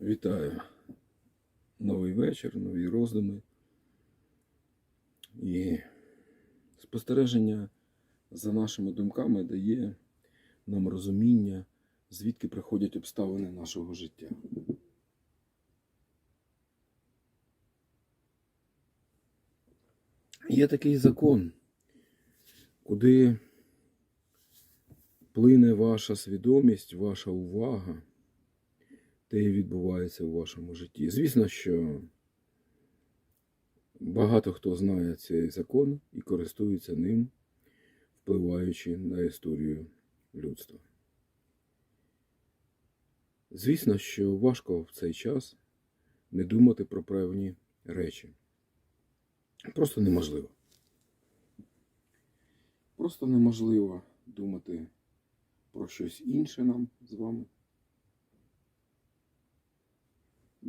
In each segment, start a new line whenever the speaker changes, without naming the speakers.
Вітаю. Новий вечір, нові роздуми. І спостереження за нашими думками дає нам розуміння, звідки приходять обставини нашого життя. Є такий закон, куди плине ваша свідомість, ваша увага те і відбувається у вашому житті. Звісно, що багато хто знає цей закон і користується ним, впливаючи на історію людства. Звісно, що важко в цей час не думати про певні речі. Просто неможливо. Просто неможливо думати про щось інше нам з вами.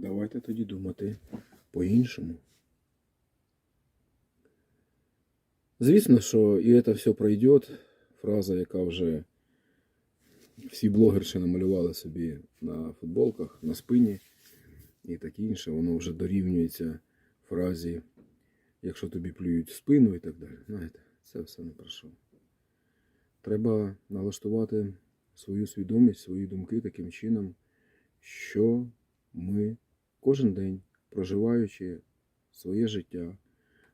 Давайте тоді думати по-іншому. Звісно, що і це все пройде. Фраза, яка вже всі блогерші намалювали собі на футболках, на спині і таке інше, воно вже дорівнюється фразі, якщо тобі плюють в спину і так далі. Знаєте, це все не про що. Треба налаштувати свою свідомість, свої думки таким чином, що ми кожен день, проживаючи своє життя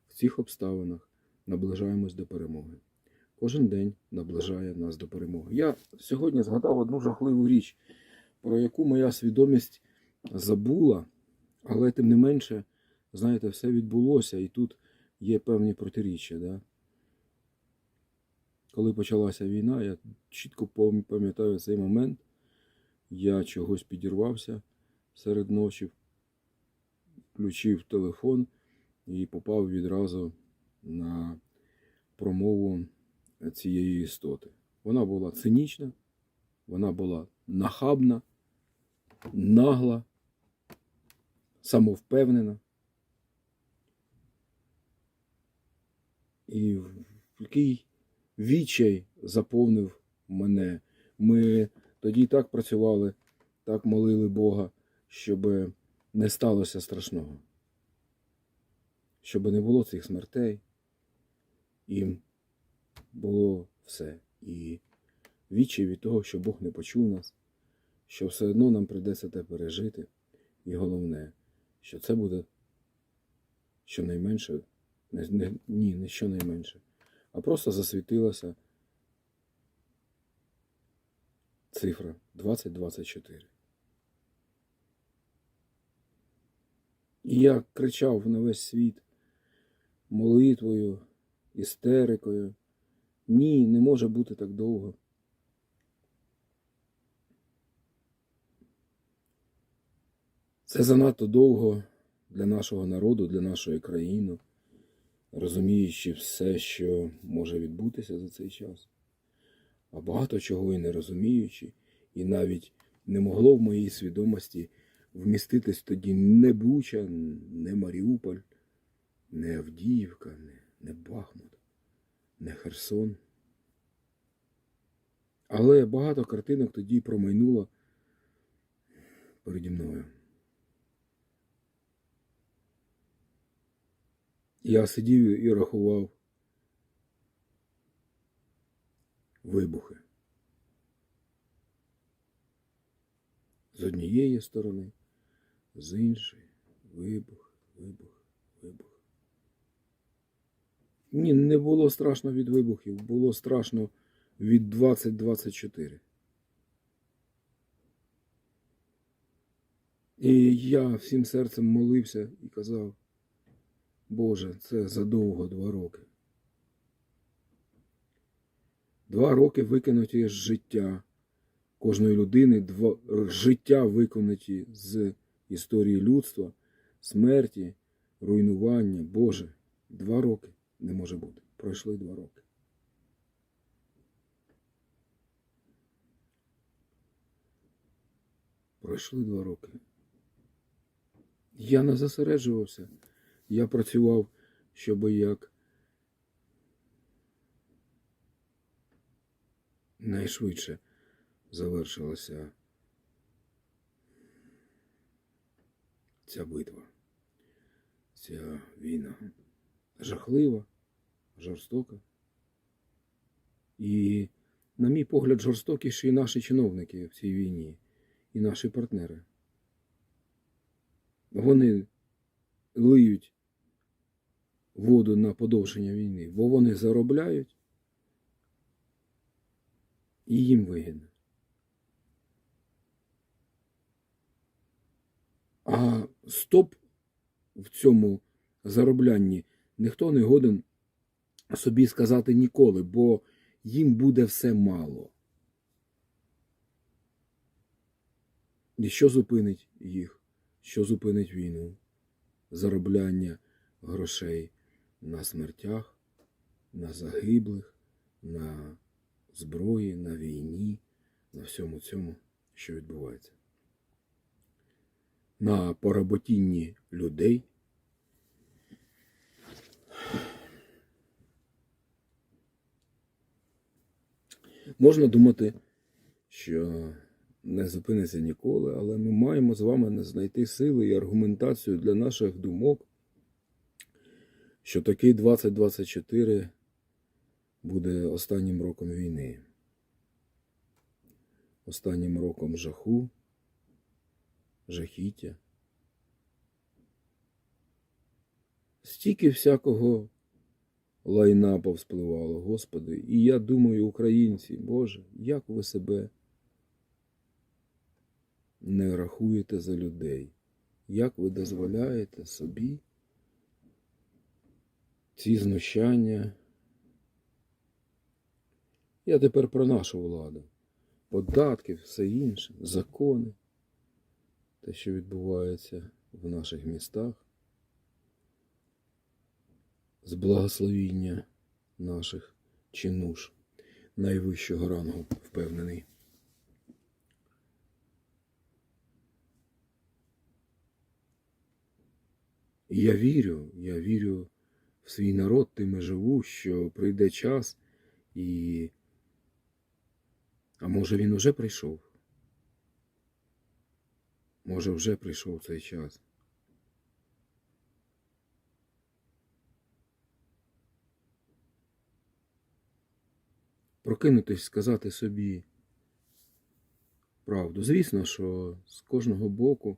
в цих обставинах, наближаємось до перемоги. Кожен день наближає нас до перемоги. Я сьогодні згадав одну жахливу річ, про яку моя свідомість забула, але тим не менше, знаєте, все відбулося, і тут є певні протиріччя. Да? Коли почалася війна, я чітко пам'ятаю цей момент. Я чогось підірвався серед ночі, включив телефон і попав відразу на промову цієї істоти. Вона була цинічна, вона була нахабна, нагла, самовпевнена. І який відчай заповнив мене. Ми тоді так працювали, так молили Бога, щоб не сталося страшного. Щоб не було цих смертей. І було все. І відчай від того, що Бог не почув нас, що все одно нам прийдеться те пережити. І головне, що це буде щонайменше, не, не, ні, не щонайменше, а просто засвітилася цифра 2024. І я кричав на весь світ молитвою, істерикою. Ні, не може бути так довго. Це занадто довго для нашого народу, для нашої країни, розуміючи все, що може відбутися за цей час, а багато чого і не розуміючи, і навіть не могло в моїй свідомості вміститись тоді не Буча, не Маріуполь, не Авдіївка, не, не Бахмут, не Херсон. Але багато картинок тоді промайнуло переді мною. Я сидів і рахував вибухи. З однієї сторони, з іншої, вибух, вибух, вибух. Ні, не було страшно від вибухів, було страшно від 2024. І я всім серцем молився і казав, Боже, це задовго два роки. Два роки викинуті з життя кожної людини, два життя виконаті з історії людства, смерті, руйнування. Боже, два роки не може бути. Пройшли два роки. Пройшли два роки. Я не зосереджувався. Я працював, щоб як найшвидше завершилася ця битва, ця війна жахлива, жорстока. І, на мій погляд, жорстокіші і наші чиновники в цій війні, і наші партнери. Вони лиють воду на подовження війни, бо вони заробляють і їм вигідно. А стоп в цьому зароблянні ніхто не годен собі сказати ніколи, бо їм буде все мало. І що зупинить їх? Що зупинить війну? Заробляння грошей на смертях, на загиблих, на зброї, на війні, на всьому цьому, що відбувається. На поработінні людей. Можна думати, що не зупиниться ніколи, але ми маємо з вами знайти сили і аргументацію для наших думок, що такий 2024 буде останнім роком війни, останнім роком жаху, жахіття. Стільки всякого лайна повспливало, Господи. І я думаю, українці, Боже, як ви себе не рахуєте за людей? Як ви дозволяєте собі ці знущання? Я тепер про нашу владу. Податки, все інше, закони, те, що відбувається в наших містах з благословіння наших чинуш найвищого рангу впевнений. І я вірю, я вірю в свій народ, тим і живу, що прийде час і. А може він уже прийшов? Може вже прийшов цей час. прокинутись, сказати собі правду. Звісно, що з кожного боку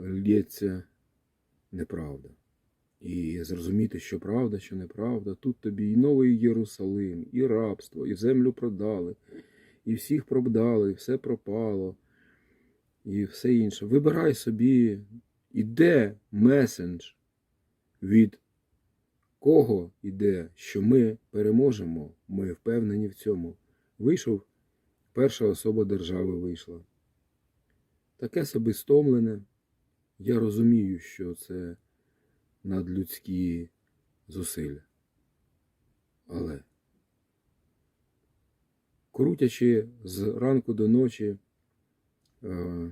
лється неправда. І зрозуміти, що правда, що неправда. Тут тобі і новий Єрусалим, і рабство, і землю продали, і всіх продали, і все пропало, і все інше. Вибирай собі, іде месендж від кого йде, що ми переможемо, ми впевнені в цьому. Вийшов, перша особа держави вийшла. Таке собі стомлене. Я розумію, що це надлюдські зусилля. Але, крутячи з ранку до ночі, е,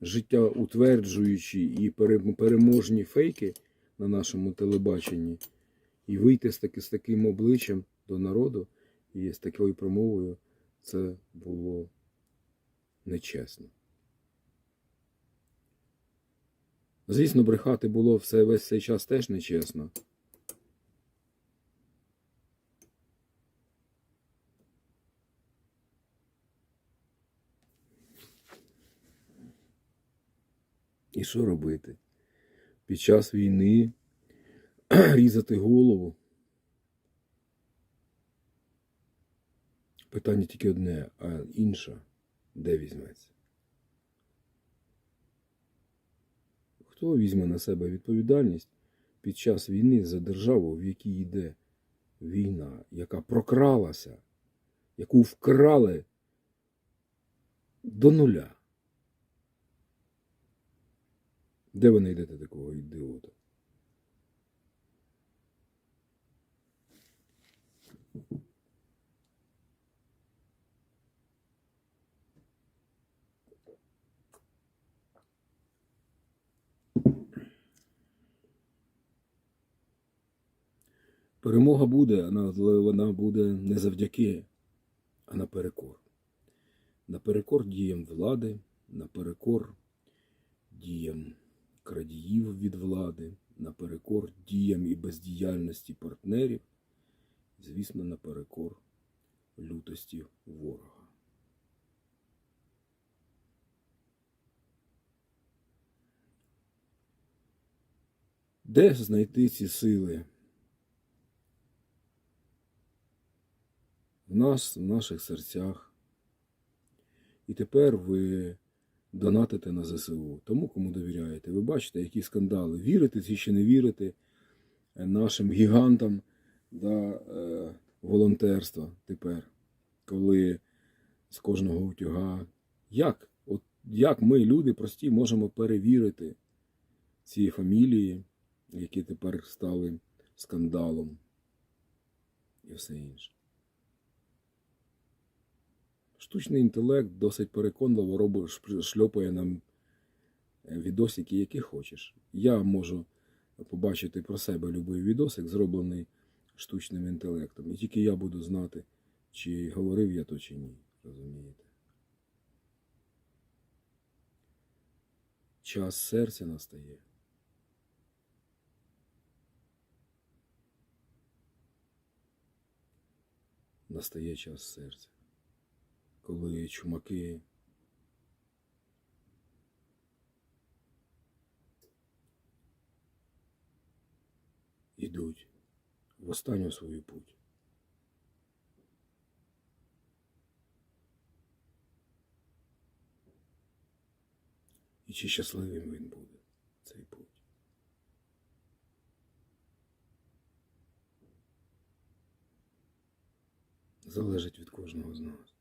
життя утверджуючі і переможні фейки на нашому телебаченні і вийти з, таки, з таким обличчям до народу і з такою промовою, це було нечесно. Звісно, брехати було все весь цей час теж нечесно. І що робити? Під час війни різати голову. Питання тільки одне, а інше де візьметься? Хто візьме на себе відповідальність під час війни за державу, в якій йде війна, яка прокралася, яку вкрали до нуля? Де ви знайдете такого ідіота? Перемога буде, але вона буде не завдяки, а наперекор. наперекор діям влади, наперекор діям крадіїв від влади, наперекор діям і бездіяльності партнерів, звісно, наперекор лютості ворога. Де знайти ці сили? В нас, в наших серцях. І тепер ви донатите на ЗСУ. Тому кому довіряєте. Ви бачите, які скандали. Вірите чи ще не вірите нашим гігантам да, е, волонтерства тепер, коли з кожного утюга. Як? От як ми, люди прості, можемо перевірити ці фамілії, які тепер стали скандалом і все інше. Штучний інтелект досить переконливо робить, шльопає нам е, відосики, які хочеш. Я можу побачити про себе будь-який відосик, зроблений штучним інтелектом. І тільки я буду знати, чи говорив я то, чи ні. Розумієте? Час серця настає. Настає час серця коли чумаки йдуть в останню свою путь. І чи щасливим він буде цей путь? Залежить від кожного з нас.